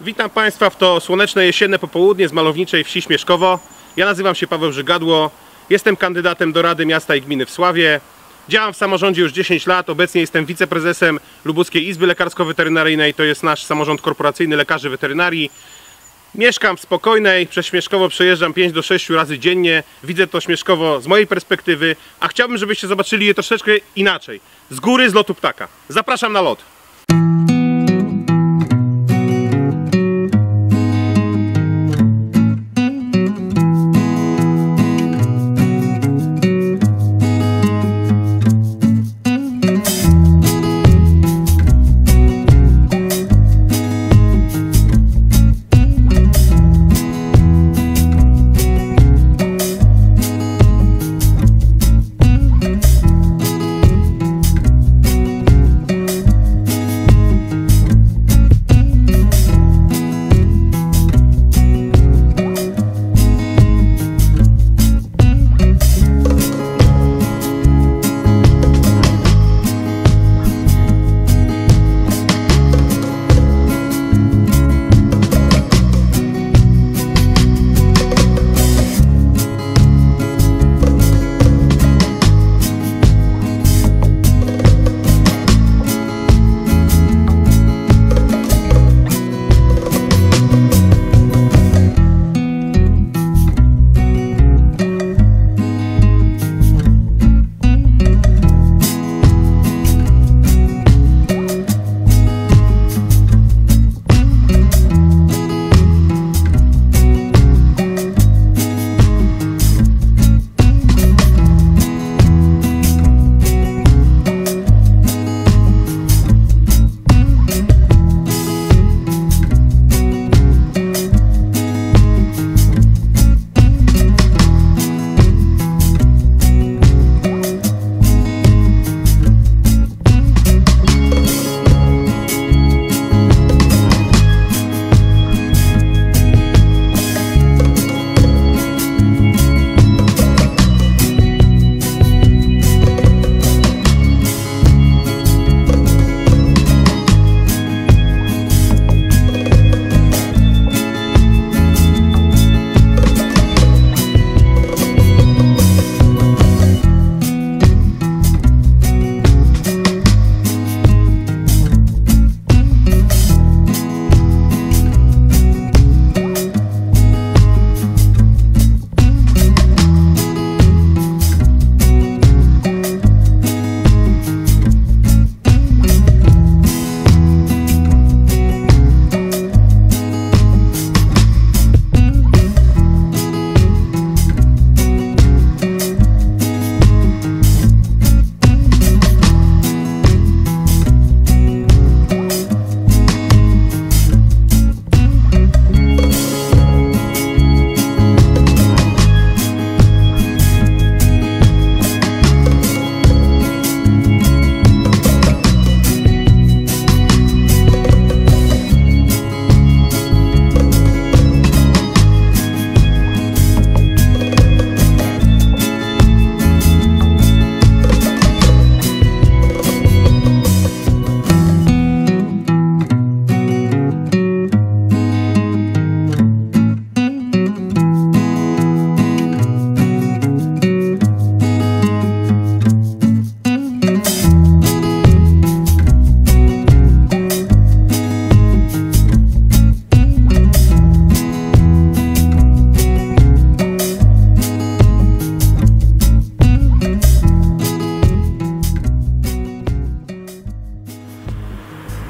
Witam Państwa w to słoneczne jesienne popołudnie z malowniczej wsi Śmieszkowo. Ja nazywam się Paweł Żygadło. Jestem kandydatem do Rady Miasta i Gminy w Sławie. Działam w samorządzie już 10 lat. Obecnie jestem wiceprezesem Lubuskiej Izby Lekarsko-Weterynaryjnej. To jest nasz samorząd korporacyjny lekarzy weterynarii. Mieszkam w spokojnej, przez Śmieszkowo przejeżdżam 5 do 6 razy dziennie. Widzę to Śmieszkowo z mojej perspektywy, a chciałbym, żebyście zobaczyli je troszeczkę inaczej. Z góry, z lotu ptaka. Zapraszam na lot.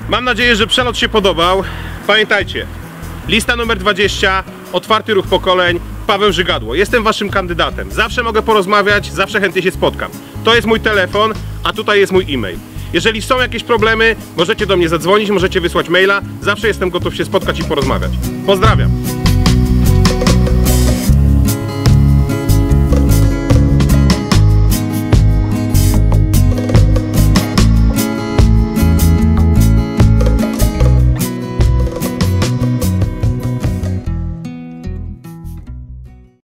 Mam nadzieję, że przelot się podobał. Pamiętajcie, lista numer 20, otwarty ruch pokoleń, Paweł Żygadło. Jestem waszym kandydatem. Zawsze mogę porozmawiać, zawsze chętnie się spotkam. To jest mój telefon, a tutaj jest mój e-mail. Jeżeli są jakieś problemy, możecie do mnie zadzwonić, możecie wysłać maila. Zawsze jestem gotów się spotkać i porozmawiać. Pozdrawiam.